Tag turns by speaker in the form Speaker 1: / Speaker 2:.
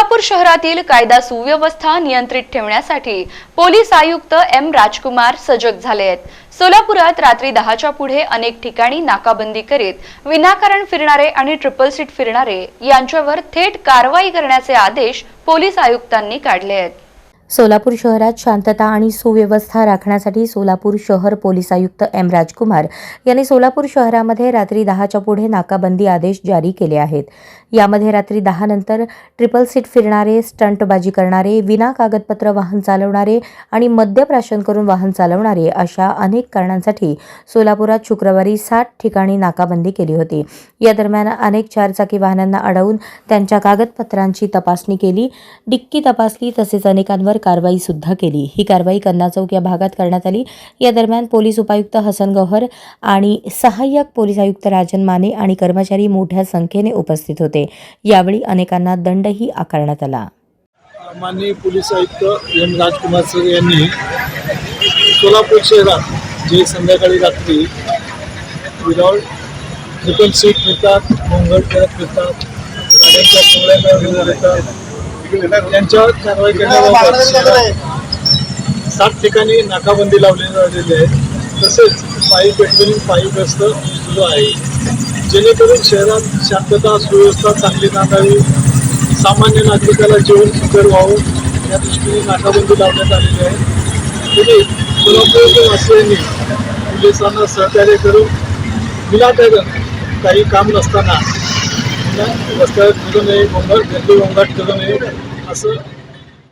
Speaker 1: सोलापूर शहरातील कायदा सुव्यवस्था नियंत्रित ठेवण्यासाठी पोलीस आयुक्त एम राजकुमार सजग झाले आहेत. सोलापुरात रात्री दहाच्या पुढे अनेक ठिकाणी नाकाबंदी करीत विनाकारण फिरणारे आणि ट्रिपल सीट फिरणारे यांच्यावर थेट कारवाई करण्याचे आदेश पोलीस आयुक्तांनी काढले आहेत.
Speaker 2: सोलापूर शहरात शांतता आणि सुव्यवस्था राखण्यासाठी सोलापूर शहर पोलीस आयुक्त एम राजकुमार यांनी सोलापूर शहरामध्ये रात्री दहाच्या पुढे नाकाबंदी आदेश जारी केले आहेत. यामध्ये रात्री दहा नंतर ट्रिपल सीट फिरणारे स्टंटबाजी करणारे विना कागदपत्र वाहन चालवणारे आणि मद्यप्राशन करून वाहन चालवणारे अशा अनेक कारणांसाठी सोलापुरात शुक्रवारी साठ ठिकाणी नाकाबंदी केली होती. या दरम्यान अनेक चारचाकी वाहनांना अडवून त्यांच्या कागदपत्रांची तपासणी केली. डिक्की तपासली तसेच अनेकांवर कारवाईसुद्धा केली. ही कारवाई कन्ना चौक या भागात करण्यात आली. या दरम्यान पोलीस उपायुक्त हसन गौहर आणि सहाय्यक पोलीस आयुक्त राजन माने आणि कर्मचारी मोठ्या संख्येने उपस्थित होते. यावेळी अनेकांना दंडही आकारण्यात आला.
Speaker 3: माननीय पोलीस आयुक्त एम राजकुमार सर यांनी सोलापूर शहरात जे संध्याकाळी रात्री विदाउट ट्रिपल सीट मिळतात गोंगट करत मिळतात गाड्यांच्या सोहळ्याला घेऊन येतात त्यांच्यावर कारवाई शहरात सात ठिकाणी नाकाबंदी लावली झालेली आहे. तसेच पायी पेट्रोलिंग पायी गस्त सुरू आहे. जेणेकरून शहरात शांतता सुव्यवस्था चांगली नांदावी सामान्य नागरिकाला जेवण सुकर व्हावं. या दृष्टीने नाकाबंदी लावण्यात आलेली आहे. तरी सोलापूर वासियांनी पोलिसांना सहकार्य करून विनाकारण काही काम नसताना रस्त्यावर फिरू नये गोंगाट गर्दी गोंगाट करू नये असं